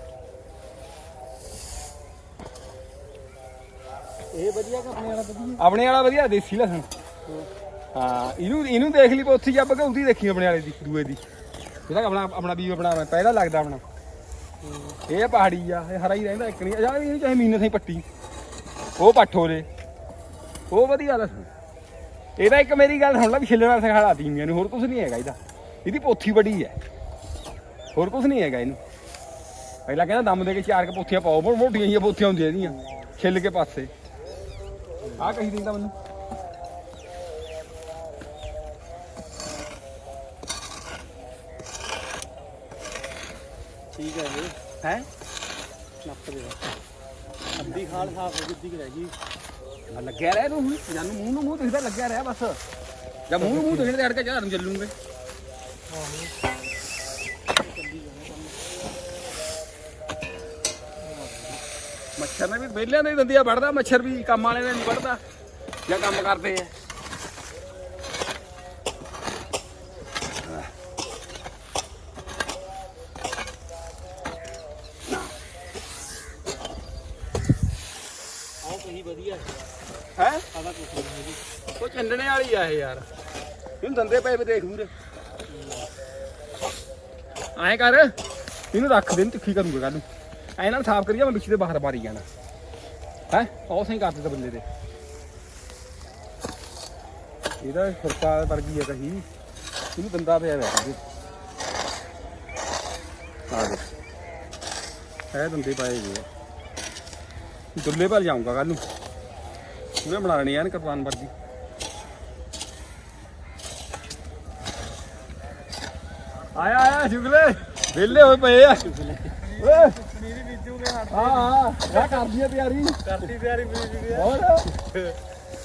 ਇਹ ਵਧੀਆ ਕਿ ਆਪਣੇ ਵਾਲਾ ਵਧੀਆ। ਆਪਣੇ ਵਾਲਾ ਵਧੀਆ ਦੇਸੀ ਲਸਣ। ਹਾਂ ਇਹਨੂੰ ਇਹਨੂੰ ਦੇਖ ਲਈ ਪੋਥੀ ਜੱਬ ਕੇ ਉਹਦੀ ਦੇਖੀ ਆਪਣੇ ਵਾਲੇ ਦੀ ਦੂਏ ਦੀ। ਜਿਹੜਾ ਆਪਣਾ ਆਪਣਾ ਵੀ ਆਪਣਾ ਪਹਿਲਾ ਲੱਗਦਾ ਆਪਣਾ। ਇਹ ਪਹਾੜੀ ਆ ਇਹ ਹਰਾ ਹੀ ਰਹਿੰਦਾ ਇੱਕ ਨਹੀਂ। ਜਾਂ ਇਹਨੂੰ ਚਾਹੇ ਮਹੀਨੇ ਸਹੀ ਪੱਟੀ। ਉਹ ਪੱਠੋ ਦੇ ਉਹ ਵਧੀਆ ਲਸਣ। ਇਹਦਾ ਇੱਕ ਮੇਰੀ ਗੱਲ ਸੁਣ ਲੈ ਵੀ ਛਿੱਲਣਾ ਸਿਖਾਲਾ ਤੀਮੀਆਂ ਨੂੰ ਹੋਰ ਕੁਝ ਨਹੀਂ ਹੈਗਾ ਇਹਦਾ। ਇਹਦੀ ਪੋਥੀ ਬੜੀ ਹੈ। ਹੋਰ ਕੁਝ ਨਹੀਂ ਹੈਗਾ ਇਹਨੂੰ। ਪਹਿਲਾਂ ਕਹਿੰਦਾ ਦਮ ਦੇ ਕੇ ਚਾਰ ਕੇ ਪੋਥੀਆਂ ਪਾਓ ਮੋ- ਮੋਟੀਆਂ ਜਿਹੀਆਂ ਪੋਥੀਆਂ ਹੁੰਦੀਆਂ ਇਹਦੀਆਂ ਛਿੱਲ ਕੇ ਪਾਸੇ। ਆਹ ਕਹੀ ਦਿੰਦਾ ਮੈਨੂੰ। ਠੀਕ ਹੈ ਇਹ ਹੈ? ਨੱਪ ਦੇ ਅੱਧੀ ਖਾਲ ਸਾਫ਼ ਹੋ ਕਿ ਰਹਿ ਗਈ। ਲੱਗਿਆ ਰਿਹਾ ਤੂੰ ਹੁਣ। ਜਾਨੂੰ ਮੂੰਹ ਨੂੰ ਮੂੰਹ ਦਿਖਦਾ ਲੱਗਿਆ ਰਿਹਾ ਬਸ। ਜਾਂ ਮੂੰਹ ਨੂੰ ਮੂੰਹ ਦਿਖਣ ਤੇ ਅੜ ਕੇ ਝਾੜਨ ਚੱਲੂਗੇ ਮੱਛਰ ਨੇ ਵੀ ਵਿਹਲਿਆਂ ਦੇ ਦੰਦੀਆਂ ਵੜਦਾ ਮੱਛਰ ਵੀ ਕੰਮ ਵਾਲੇ ਨੇ ਨਹੀਂ ਵੜਦਾ ਜਾਂ ਕੰਮ ਕਰਦੇ ਆ। ਹੈ? ਉਹ ਚੰਡਣੇ ਵਾਲੀ ਆ ਇਹ ਯਾਰ। ਇਹਨੂੰ ਦੰਦੇ ਪਏ ਵੀ ਦੇਖ ਮੂਰੇ ਐਂ ਕਰ ਇਹਨੂੰ ਰੱਖ ਦੇ ਨੂੰ ਤਿੱਖੀ ਕਰੂਗਾ ਕੱਲ ਨੂੰ। ਐ ਨਾਲ ਸਾਫ਼ ਕਰੀਆ ਮੈਂ ਵਿੱਚ ਦੇ ਬਾਹਰ ਮਾਰੀ ਜਾਣਾ। ਹੈ? ਉਹ ਸਹੀ ਕਰ ਦਿੱਤਾ ਬੰਦੇ ਦੇ ਇਹਦਾ ਖੁਰਪਾ ਵਰਗੀ ਹੈ ਕਹੀ। ਇਹਨੂੰ ਦੰਦਾ ਪਿਆ ਹੋਇਆ ਇਹਦੇ ਆ ਦੇ ਹੈ ਦੰਦੇ ਪਾਏ ਆ। ਦੁੱਲੇ ਪਰ ਜਾਊਂਗਾ ਕੱਲ ਨੂੰ। ਉਹਨੇ ਬਣਾ ਲੈਣੀ ਐਨ ਕਿਰਪਾਨ ਵਰਗੀ। ਆਇਆ ਆਇਆ ਸ਼ੁਗਲੇ ਵਿਹਲੇ ਹੋਏ ਪਏ ਆ। ਓਏ। ਪਨੀਰੀ ਬੀਜੂਗੇ ਹੱਟ ਹਾਂ ਹਾਂ ਇਹ ਕਰਦੀ ਆ ਤਿਆਰੀ ਕਰਤੀ ਤਿਆਰੀ ਬੀਜ ਦੀ ਹੋਰ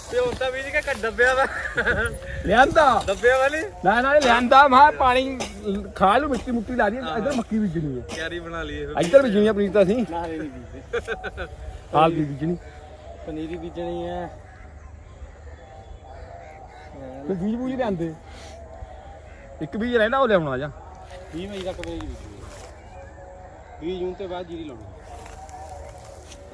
ਤੇ ਹੁਣ ਤਾਂ ਬੀਜ ਕੇ ਕੱਢ ਡੱਬਿਆ ਵਾ ਲਿਆਂਦਾ ਡੱਬਿਆਂ ਵਾਲੀ ਨਾ ਨਾ ਲਿਆਂਦਾ ਮੈਂ ਪਾਣੀ ਖਾ ਲੂ ਮਿੱਟੀ ਮੁੱਟੀ ਲਾ ਦੀ ਇੱਧਰ ਮੱਕੀ ਬੀਜਣੀ ਹੈ ਤਿਆਰੀ ਬਣਾ ਲਈ ਇੱਧਰ ਬੀਜਣੀ ਆ ਪਨੀਰ ਤਾਂ ਅਸੀਂ ਨਾ ਨਹੀਂ ਬੀਜਦੇ ਹਾਲ ਦੀ ਬੀਜਣੀ ਪਨੀਰੀ ਬੀਜਣੀ ਹੈ ਤੇ ਬੀਜ ਬੂਜ ਲਿਆਂਦੇ ਇੱਕ ਬੀਜ ਰਹਿੰਦਾ ਉਹ ਲਿਆਉਣਾ ਜਾ 20 ਮਈ ਤੱਕ ਬੀਜ ਬੀਜੂਗੇ 20 ਜੂਨ ਤੇ ਬਾਅਦ ਜੀਰੀ ਲਾਉਣੀ।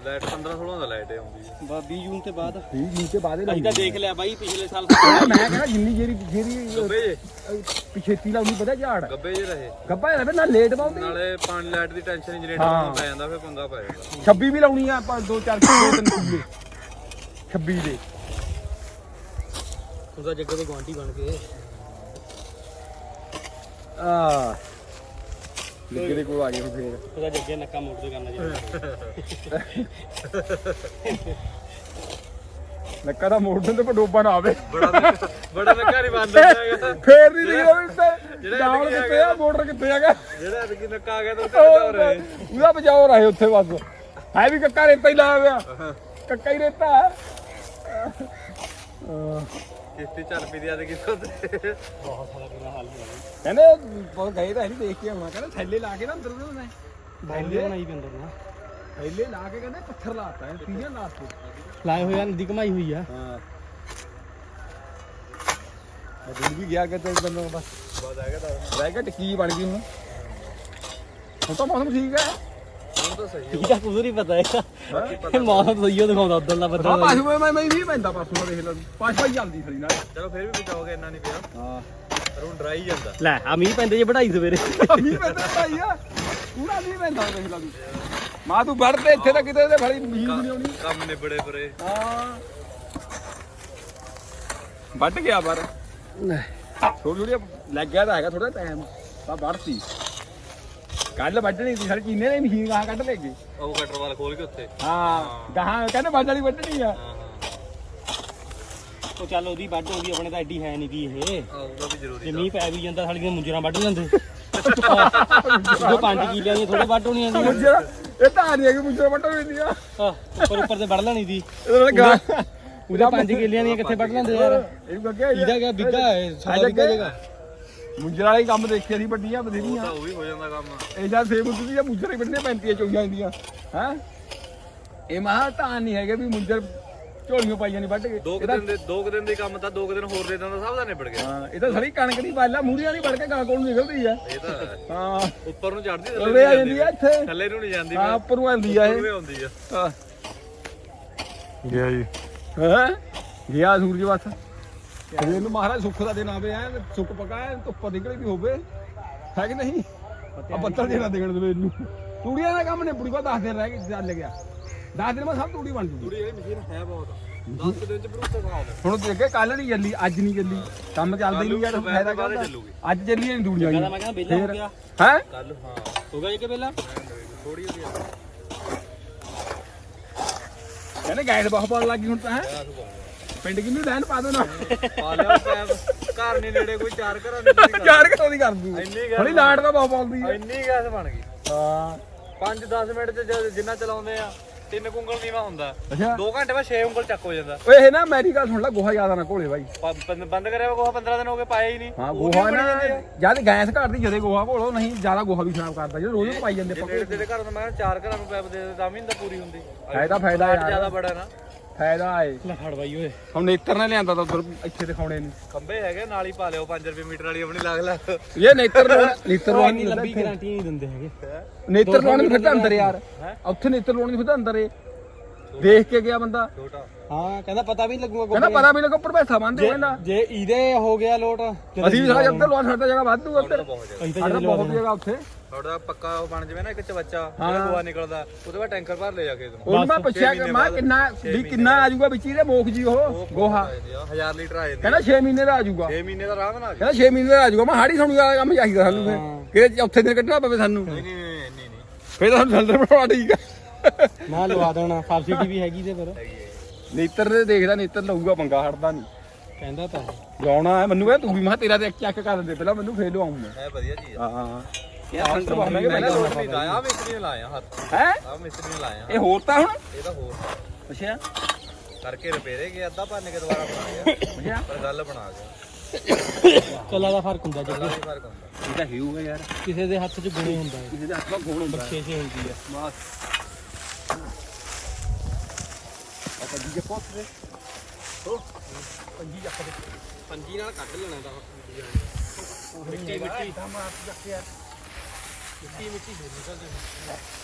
ਲਾਈਟ 15 16 ਦਾ ਲਾਈਟ ਆਉਂਦੀ ਹੈ। ਬਾ 20 ਜੂਨ ਤੇ ਬਾਅਦ। 20 ਜੂਨ ਤੇ ਬਾਅਦ ਅਸੀਂ ਤਾਂ ਦੇਖ ਲਿਆ ਬਾਈ ਪਿਛਲੇ ਸਾਲ ਮੈਂ ਕਹਿੰਦਾ ਜਿੰਨੀ ਜਿਹੜੀ ਜਿਹੜੀ ਗੱਬੇ ਜੇ। ਪਿਛੇਤੀ ਲਾਉਣੀ ਪਤਾ ਝਾੜ ਗੱਬੇ ਜੇ ਰਹੇ। ਗੱਬਾ ਰਵੇ ਨਾ ਲੇਟ ਪਾਉਂਦੇ ਨਾਲੇ ਪਾਣੀ ਲਾਈਟ ਦੀ ਟੈਨਸ਼ਨ ਜਨਰੇਟਰ। ਨੂੰ ਪੈ ਜਾਂਦਾ ਫਿਰ ਪੰਗਾ ਪੈ ਜਾਂਦਾ। 26 ਵੀ ਲਾਉਣੀ ਆ ਆਪਾਂ ਦੋ ਚਾਰ ਕਿਲੋ ਤਿੰਨ ਕਿੱਲੇ 26 ਦੇ। ਉਹਦਾ ਜੱਗੇ ਦੇ ਗਵਾਂਢੀ ਬਣ ਗਏ। ਆ ਲੱਗੇ ਦੇ ਕੋਲ ਆ ਗਏ ਹੁਣ ਫੇਰ। ਉਹਦਾ ਜੱਗੇ ਨੱਕਾ ਮੋੜਦੇ ਕਰਨਾ ਜੀ ਨੱਕਾ ਦਾ ਮੋੜਨ ਤੇ ਪਡੋਬਾ ਨਾ ਆਵੇ। ਬੜਾ ਨੱਕਾ- ਬੜਾ ਨੱਕਾ ਨਹੀਂ ਬੰਦ ਹੈਗਾ ਫੇਰ ਨਹੀਂ ਦਿਖਦਾ ਵੀ ਤੇ ਜਿਹੜਾ ਲੱਗੀ ਕਿੱਥੇ ਆ? ਮੋਟਰ ਕਿੱਥੇ ਹੈਗਾ? ਜਿਹੜਾ ਅੱਗੇ ਨੱਕਾ ਆ ਗਿਆ ਤਾਂ ਹੋ ਰਹੇ। ਉਹਦਾ ਬਚਾਓ ਰਹੇ ਉੱਥੇ ਬਸ। ਹੈ ਵੀ ਕੱਕਾ ਰੇਤਾ ਹੀ ਲਾਇਆ ਹੋਇਆ ਕੱਕਾ ਹੀ ਰੇਤਾ। ਹੈ। ਕਿਸ਼ਤੀ ਚੱਲ ਪਈ ਦੀ ਆ ਤੇ ਕਿਥੋਂ ਤੇ? ਬਹੁਤ ਸਾਰਾ ਬੁਰਾ ਹਾਲ ਹੋ ਗਿਆ ਕਹਿੰਦੇ ਬਹੁਤ ਗਏ ਤਾਂ ਨਹੀਂ ਦੇਖ ਕੇ ਆਉਣਾ ਕਹਿੰਦੇ ਥੈਲੇ ਲਾ ਕੇ ਨਾ ਅੰਦਰ ਉਹਦੇ ਮੈਂ ਬਾਈ ਬਣਾਈ ਵੀ ਅੰਦਰ ਨਾ। ਥੈਲੇ ਲਾ ਕੇ ਕਹਿੰਦੇ ਪੱਥਰ ਲਾਤਾ ਹੈ ਪੀਆਂ ਲਾਤੇ ਲਾਏ ਹੋਏ ਆ ਨਦੀ ਕਮਾਈ ਹੋਈ ਆ। ਹਾਂ। ਮੈਂ ਵੀ ਗਿਆ ਕਿ ਤੇ ਬੰਦੋਂ ਬਸ। ਬਹੁਤ ਆ ਗਿਆ ਰਹਿ ਗਿਆ ਟਿੱਕੀ ਬਣ ਗਈ ਹੁਣ ਹੁਣ ਤਾਂ ਮੌਸਮ ਠੀਕ ਹੈ। ਤਾਂ ਸਹੀ ਆ। ਕੁਝ ਨਹੀਂ ਪਤਾ ਇਹ ਮੌਸਮ ਸਹੀਓ ਦਿਖਾਉਂਦਾ ਉਦੋਂ ਦਾ ਹਾਂ ਬੱਦਲ ਪਾਸੂ ਮੈਂ ਮੈਂ ਵੀ ਪੈਂਦਾ ਪਾਸੂ ਨਾਲ ਦੇਖ ਲੈ ਪਾਸ ਪਾਈ ਚੱਲਦੀ ਫਰੀ ਨਾਲ। ਚਲੋ ਫਿਰ ਵੀ ਬਚਾਓਗੇ ਇੰਨਾ ਨਹੀਂ ਪਿਆ। ਹਾਂ। ਪਰ ਹੁਣ ਡਰਾਈ ਜਾਂਦਾ। ਲੈ ਆ ਮੀਂਹ ਪੈਂਦੇ ਜੇ ਵਧਾਈ ਸਵੇਰੇ। ਮੀਂਹ ਪੈਂਦਾ ਭਾਈ ਆ। ਪੂਰਾ ਮੀਂਹ ਪੈਂਦਾ ਦੇਖ ਲੈ ਤੂੰ। ਮਾਂ ਤੂੰ ਵੜ ਤੇ ਇੱਥੇ ਤਾਂ ਕਿਤੇ ਤੇ ਫੜੀ ਮੀਂਹ ਨਹੀਂ ਆਉਣੀ ਕੰਮ ਨਿਬੜੇ ਪਰੇ। ਹਾਂ। ਵੱਢ ਗਿਆ ਪਰ ਥੋੜੀ ਥੋੜੀ ਲੱਗ ਗਿਆ ਤਾਂ ਹੈਗਾ ਥੋੜਾ ਟਾਈਮ ਤਾਂ ਵੱਢਤੀ। ਕੱਲ ਵੱਢਣੀ ਸੀ ਸਾਰੇ ਚੀਨੇ ਨੇ ਮਸ਼ੀਨ ਗਾਹਾਂ ਕੱਢ ਲੈ ਗਏ ਉਹ ਕਟਰ ਵਾਲਾ ਖੋਲ ਕੇ ਉੱਥੇ? ਹਾਂ ਗਾਹਾਂ ਕਹਿੰਦੇ ਵੱਢ ਵਾਲੀ ਵੱਢਣੀ ਆ। ਉਹ ਚੱਲ ਉਹਦੀ ਵੱਢ ਉਹਦੀ ਆਪਣੇ ਤਾਂ ਐਡੀ ਹੈ ਨਹੀਂ ਦੀ ਇਹ। ਆਊਗਾ ਵੀ ਜ਼ਰੂਰੀ ਜੇ ਮੀਂਹ ਪੈ ਵੀ ਜਾਂਦਾ ਸਾਡੀਆਂ ਮੁੰਜਰਾਂ ਵੱਢ ਲੈਂਦੇ ਜੋ 5 ਕਿੱਲਿਆਂ ਦੀਆਂ ਥੋੜੇ ਵੱਢ ਹੋਣੀਆਂ ਸੀ ਮੁੰਜਰਾ ਇਹ ਤਾਂ ਨਹੀਂ ਹੈ ਕਿ ਮੁੰਜਰਾ ਵੱਢ ਹੋਈ ਆ ਉੱਪਰ ਉੱਪਰ ਤੇ ਵੱਢ ਲੈਣੀ ਗਾ ਉਹਦਾ 5 ਕਿੱਲਿਆਂ ਦੀਆਂ ਕਿੱਥੇ ਵੱਢ ਲੈਂਦੇ ਯਾਰ? ਇਹ ਅੱਗੇ ਇਹਦਾ ਕਿਆ ਬਿੱਗਾ ਹੈ ਸਾਡਾ ਬਿੱਗਾ ਜਗਾ। ਮੁੰਜਰਾ ਵਾਲੇ ਕੰਮ ਦੇਖੇ ਸੀ ਵੱਡੀਆਂ ਉਹ ਬਥੇਰੀਆਂ ਤਾਂ ਉਹ ਵੀ ਹੋ ਜਾਂਦਾ ਕੰਮ। ਇਹ ਜਾਂ ਸੇਬ ਉੱਤੇ ਜਾਂ ਮੁੰਜਰੇ ਵੱਢਣੇ ਪੈਂਦੀਆਂ ਚੋਈਆਂ ਹੁੰਦੀਆਂ ਹੈ? ਇਹ ਮਹਾ ਤਾਂ ਨਹੀਂ ਹੈਗੇ ਵੀ ਮੁੰਜਰ ਝੋਲੀਆਂ ਪਾਈਆਂ ਨਹੀਂ ਵੱਢ ਕੇ। ਦੋ ਕੁ ਇਹਦਾ- ਦਿਨ ਦੇ ਦੋ ਕੁ ਦਿਨ ਦੇ ਕੰਮ ਤਾਂ ਦੋ ਕੁ ਦਿਨ ਹੋਰ ਦੇ ਦਿੰਦਾ ਸਭ ਦਾ ਨਿਬੜ ਗਿਆ। ਹਾਂ ਇਹ ਤਾਂ ਸਾਰੀ ਕਣਕ ਦੀ ਬਾਲਾ ਮੂਰੀਆਂ ਨਹੀਂ ਵੜ ਕੇ ਗਾਂ ਕੋਲ ਨੂੰ ਨਿਕਲਦੀ ਆ। ਇਹ ਤਾਂ ਹੈ। ਹਾਂ। ਉੱਪਰ ਨੂੰ ਚੜਦੀ ਥੱਲੇ ਆ ਜਾਂਦੀ ਆ। ਇੱਥੇ। ਥੱਲੇ ਨੂੰ ਨਹੀਂ ਜਾਂਦੀ ਹਾਂ ਉੱਪਰ ਨੂੰ ਆਉਂਦੀ ਆ ਇਹ। ਆਉਂਦੀ ਆ। ਹਾਂ। ਗਿਆ ਜੀ। ਹੈਂ? ਗਿਆ ਸੂਰਜ ਬਸ ਜੇ ਇਹਨੂੰ ਮਹਾਰਾਜ ਸੁੱਖ ਦਾ ਦੇਣਾ ਆਵੇ ਐ ਸੁੱਕ ਪਕਾ ਐਨ ਧੁੱਪ ਨਿਕਲੀ ਵੀ ਹੋਵੇ। ਹੈ ਕਿ ਨਹੀਂ? ਆ ਬੱਤਲ ਦੇਣਾ ਦੇਣ ਦੇਵੇ ਇਹਨੂੰ। ਤੂੜੀਆਂ ਦਾ ਕੰਮ ਨੇ ਬੁੜੀ ਕੋ 10 ਦਿਨ ਰਹਿ ਗਏ ਚੱਲ ਗਿਆ। 10 ਦਿਨ ਮੈਂ ਸਭ ਤੂੜੀ ਬਣ ਜੂਗੀ। ਪੂਰੀ ਇਹ ਮਸ਼ੀਨ ਹੈ ਬਹੁਤ। 10 ਦਿਨ ਚ ਭਰੂਸਾ ਖਾਉਂਦਾ ਹੁਣ ਤੂੰ ਅੱਗੇ ਕੱਲ ਨਹੀਂ ਚੱਲੀ ਅੱਜ ਨਹੀਂ ਚੱਲੀ ਕੰਮ ਚੱਲਦਾ ਹੀ ਨਹੀਂ ਯਾਰ ਫਾਇਦਾ ਕਰਦਾ। ਅੱਜ ਚੱਲੀ ਨਹੀਂ ਤੂੜੀਆਂ ਮੈਂ ਕਹਿੰਦਾ ਬੇਲਾ ਹੋ ਗਿਆ। ਹੈ? ਕੱਲ ਹਾਂ। ਹੋ ਗਿਆ ਜੀ ਕਿ ਬੇਲਾ ਥੋੜੀ ਹੋ ਗਈ ਕਹਿੰਦੇ ਗੈਸ ਬਹੁਤ ਪਾਉਣ ਲੱਗੀ ਹੁਣ ਤਾਂ ਹੈ? ਪਿੰਡ ਕਿੰਨੂੰ ਲੈਣ ਪਾ ਲਿਆ ਪੈਪ ਘਰ ਨਹੀਂ ਨੇੜੇ ਕੋਈ ਚਾਰ ਘਰਾਂ ਦੀ ਕੋਈ ਗੱਲ। ਚਾਰ ਘਰਾਂ ਦੀ ਕਰ ਦੂ ਇੰਨੀ ਲਾਟ ਦਾ ਬਹੁਤ ਪਾਉਂਦੀ ਹੈ ਇੰਨੀ ਗੈਸ ਬਣ ਗਈ। ਹਾਂ। 5-10 ਮਿੰਟ ਚ ਜਦ- ਜਿੰਨਾ ਚਲਾਉਂਦੇ ਆ ਤਿੰਨ ਕੁੰਗਲ ਨੀਵਾ ਹੁੰਦਾ। ਅੱਛਾ। 2 ਘੰਟੇ ਬਾਅਦ 6 ਉਂਗਲ ਚੱਕ ਹੋ ਜਾਂਦਾ। ਓਏ ਇਹ ਨਾ ਮੇਰੀ ਗੱਲ ਸੁਣ ਲੈ ਗੋਹਾ ਜ਼ਿਆਦਾ ਨਾ ਘੋਲੇ ਬਾਈ। ਪ- ਬੰਦ- ਬੰਦ ਕਰਿਆ ਵਾ ਗੋਹਾ 15 ਦਿਨ ਹੋ ਗਏ ਪਾਇਆ ਹੀ ਨਹੀਂ। ਹਾਂ ਉਹ ਗੋਹਾ ਵੀ ਨਾ ਬਣੀ ਜਾਂਦੇ ਆ। ਜਦ ਗੈਸ ਘਟਦੀ ਜਦੇ ਗੋਹਾ ਘੋਲੋ ਨਹੀਂ ਜ਼ਿਆਦਾ ਗੋਹਾ ਵੀ ਖਰਾਬ ਕਰਦਾ ਜਿਹੜਾ ਰੋਜ਼ ਪਾਈ ਜਾਂਦੇ ਜੇ ਪੱਕੇ ਘਰ ਤੋਂ ਮੈਂ ਕਿਹਾ ਚਾਰ ਘਰਾਂ ਨੂੰ ਪੈਪ ਦੇ ਦੇ ਤਾਂ ਵੀ ਨੀ ਤਾਂ ਪੂਰੀ ਹੁੰਦੀ। ਫਾਇਦਾ ਫਾਇਦਾ ਪਲਾਟ ਯਾਰ। ਜ਼ਿਆਦਾ ਬੜਾ ਨਾ। ਫਾਇਦਾ ਏ। ਲੈ ਫੜ ਬਾਈ ਓਏ। ਹੁਣ ਨੇਤਰ ਨੇ ਲਿਆਂਦਾ ਤਾਂ ਉਧਰ ਇੱਥੇ ਦਿਖਾਉਣੇ ਨੂੰ। ਖੰਬੇ ਹੈਗੇ ਨਾਲ ਹੀ ਪਾ ਲਿਓ 5 ਰੁਪਏ ਮੀਟਰ ਵਾਲੀ ਆਪਣੀ ਲੱਗ ਲੱਗ ਇਹ ਨੇਤਰ ਲਾਉਣ- ਨੇਤਰ ਇੰਨੀ ਨਹੀਂ ਲੰਬੀ ਗਾਰੰਟੀ ਨਹੀਂ ਦਿੰਦੇ ਹੈਗੇ। ਨੇਤਰ ਲਾਉਣ ਨੂੰ ਫਿਰਦਾ ਅੰਦਰ ਯਾਰ। ਉੱਥੇ ਨੇਤਰ ਲਾਉਣ ਨੂੰ ਫਿਰਦਾ ਅੰਦਰ ਏ ਦੇਖ ਕੇ ਗਿਆ ਬੰਦਾ। ਛੋਟਾ। ਹਾਂ ਕਹਿੰਦਾ ਪਤਾ ਵੀ ਨੀ ਲੱਗੂਗਾ ਕਹਿੰਦਾ ਪਤਾ ਵੀ ਲੱਗਾ ਕਹਿੰਦਾ ਜੇ ਇਹਦੇ ਹੋ ਗਿਆ ਲੋਟ ਅਸੀਂ ਵੀ ਸਾਰਾ ਉੱਧਰ ਲਵਾ ਸਾਡਾ ਜਗ੍ਹਾ ਵਾਧੂ ਜ਼ਿਆਦਾ ਅਸੀਂ ਤਾਂ ਸਾਡਾ ਜਦੋਂ ਬਹੁਤ ਜਗ੍ਹਾ ਉੱਥੇ। ਤੁਹਾਡਾ ਪੱਕਾ ਉਹ ਬਣ ਜਵੇ ਨਾ ਇੱਕ ਚਵੱਚਾ ਜਿਹੜਾ ਗੋਆ ਨਿਕਲਦਾ ਉਹਦੇ ਬਾਅਦ ਟੈਂਕਰ ਭਰ ਲੈ ਜਾ ਕੇ ਤੂੰ। ਉਹਨੂੰ ਮੈਂ ਪੁੱਛਿਆ ਕਿ ਮੈਂ ਕਿੰਨਾ ਵੀ ਕਿੰਨਾ ਆ ਜਾਊਗਾ ਵਿੱਚ ਇਹਦੇ ਮੋਖ ਜੀ ਉਹ ਗੋਹਾ। 1000 ਲੀਟਰ ਆ ਜਾਂਦੀ ਕਹਿੰਦਾ 6 ਮਹੀਨੇ ਦਾ ਆ ਜਾਊਗਾ 6 ਮਹੀਨੇ ਦਾ ਆਰਾਮ ਨਾਲ ਕਹਿੰਦਾ 6 ਮਹੀਨੇ ਦਾ ਆ ਜਾਊਗਾ ਮੈਂ ਹਾੜੀ ਸੁਣੂ ਵਾਲਾ ਕੰਮ ਚਾਹੀਦਾ ਸਾਨੂੰ ਫਿਰ। ਕਿ ਚੌਥੇ ਦਿਨ ਕੱਢਣਾ ਪਵੇ ਸਾਨੂੰ। ਨਹੀਂ ਨਹੀਂ ਨਹੀਂ ਨਹੀਂ ਫਿਰ ਤਾਂ ਸਾਨੂੰ ਸਿਲੰਡਰ ਬਣਾਉਣਾ ਠੀਕ ਆ ਮੈਂ ਲਵਾ ਦੇਣਾ ਸਬਸਿਡੀ ਵੀ ਹੈਗੀ ਤੇ ਪਰ ਨੇਤਰ ਦੇ ਦੇਖਦਾ ਨੇਤਰ ਲਊਗਾ ਪੰਗਾ ਹਟਦਾ ਨਹੀਂ। ਕਹਿੰਦਾ ਤਾਂ ਜਾਉਣਾ ਹੈ ਮੈਨੂੰ ਕਹਿੰਦਾ ਤੂੰ ਵੀ ਮੈਂ ਕਿਹਾ ਤੇਰਾ ਤੇ ਚੈੱਕ ਕਰ ਦਿੰਦੇ ਪਹਿਲਾਂ ਮੈਨੂੰ ਫੇਰ ਲਵਾਉਂ ਮੈਂ ਹੈ ਵਧੀਆ ਚੀਜ਼ ਆ ਹਾਂ। ਇਹ ਸਿਲੰਡਰ ਬਹੁਤ ਮਹਿੰਗੇ ਮੈਂ ਪੈਂਦੇ ਲੋਡ ਨਹੀਂ ਲਾਇਆ ਮਿਸਤਰੀ ਨੇ ਲਾਇਆ ਹੱਥ। ਹੈ? ਆ ਮਿਸਤਰੀ ਨੇ ਲਾਇਆ। ਇਹ ਹੋਰ ਤਾਂ ਹੁਣ? ਇਹ ਤਾਂ ਹੋਰ। ਅੱਛਾ। ਕਰਕੇ ਰਿਪੇਰੇ ਗਿਆ ਅੱਧਾ ਭੰਨ ਕੇ ਦੁਬਾਰਾ ਬਣਾ ਗਿਆ ਪਰ ਗੱਲ ਬਣਾ ਗਿਆ ਕਲਾ ਦਾ ਫ਼ਰਕ ਹੁੰਦਾ ਜੱਗੇ ਇਹ ਫ਼ਰਕ ਹੁੰਦਾ। ਇਹ ਤਾਂ ਹੀਊਗਾ ਯਾਰ। ਕਿਸੇ ਦੇ ਹੱਥ 'ਚ ਗੁਣੇ ਹੁੰਦਾ ਹੈ। ਕਿਸੇ ਦੇ ਹੱਥ ਦਾ ਖੋਣ ਹੁੰਦਾ। ਬਖਸ਼ੇ ਸੇ ਹੁੰਦੀ ਹੈ। ਬਸ। ਪੰਜੀ ਜੱਪੋ ਤੇ ਹੋ ਪੰਜੀ ਜੱਪ ਦੇ। ਪੰਜੀ ਨਾਲ ਕੱਢ ਲੈਣਾ ਦਾ ਮਿੱਟੀ ਮਿੱਟੀ। ਤਾਂ ਮਾਰ ਜੱਕ ਯਾਰ। ਮਿੱਟੀ ਮਿੱਟੀ ਹੋ ਨਿਕਲ ਜਾਂਦੀ